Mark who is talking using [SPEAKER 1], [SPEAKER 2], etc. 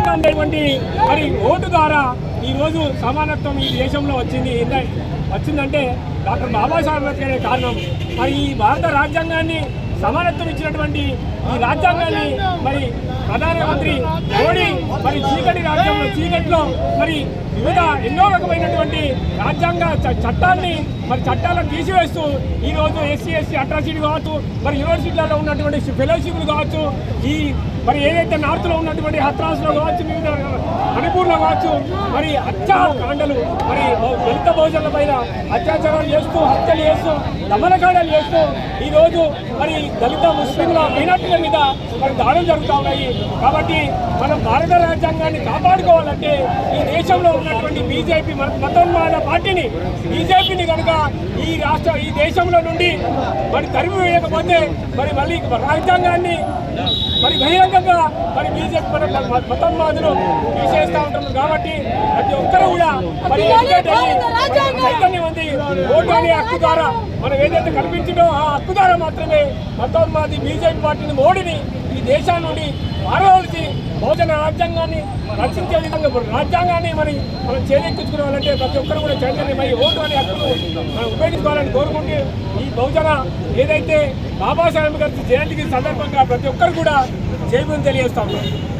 [SPEAKER 1] ఉండేటువంటి మరి ఓటు ద్వారా ఈ రోజు సమానత్వం ఈ దేశంలో వచ్చింది. వచ్చిందంటే డాక్టర్ బాబాసాహెబ్ అంబేద్కర్ కారణం. మరి ఈ భారత రాజ్యాంగాన్ని సమానత్వం ఇచ్చినటువంటి ఈ రాజ్యాంగాన్ని మరి ప్రధానమంత్రి మోడీ మరి చీకటి రాజ్యంలో చీకట్లో మరి వివిధ ఎన్నో రకమైనటువంటి రాజ్యాంగ చట్టాన్ని మరి చట్టాలను తీసివేస్తూ ఈ రోజు ఎస్సీ ఎస్సీ అట్రాసిటీ కావచ్చు మరి యూనివర్సిటీలలో ఉన్నటువంటి ఫెలోషిప్లు కావచ్చు ఈ మరి ఏదైతే నార్త్లో ఉన్నటువంటి హత్రాస్లో కావచ్చు వివిధ మణిపూర్లో కావచ్చు మరి హత్యా కాండలు మరి దళిత భోజనాల పైన అత్యాచారాలు చేస్తూ హత్యలు చేస్తూ దమనకాండలు చేస్తూ ఈరోజు మరి దళిత ముస్లింల మైనార్టీల మీద మరి దాడులు జరుగుతూ ఉన్నాయి. కాబట్టి మనం భారత రాజ్యాంగాన్ని కాపాడుకోవాలంటే ఈ దేశంలో ఉన్నటువంటి బీజేపీ మన మతోన్మాద పార్టీని బీజేపీని కనుక ఈ రాష్ట్ర ఈ దేశంలో నుండి మరి తరిమి వేయకపోతే మరి మళ్ళీ రాజ్యాంగాన్ని మరి బహిరంగంగా మరి బీజేపీ మన మ- మతోన్మాదులు తీసేస్తా ఉంటున్నారు కాబట్టి ప్రతి ఒక్కరు కూడా మరి చైతన్యం ఉంది ఓటు అనే హక్కు ద్వారా మనం ఏదైతే కల్పించిందో ఆ హక్కు ద్వారా మాత్రమే మతోన్మాది బీజేపీ పార్టీని మోడీని ఈ దేశాన్ని నుండి మారవలసి భోజన రాజ్యాంగాన్ని రక్షించే విధంగా రాజ్యాంగాన్ని మరి మనం చేజెక్కించుకోవాలంటే ప్రతి ఒక్కరు కూడా చైతన్యమై ఓటు అనే హక్కును మనం ఉపయోగించుకోవాలని కోరుకుంటే ఈ బహుజన ఏదైతే బాబాసాహెబ్ గారి జయంతికి సందర్భంగా ప్రతి ఒక్కరు కూడా జైబుని తెలియజేస్తా ఉన్నారు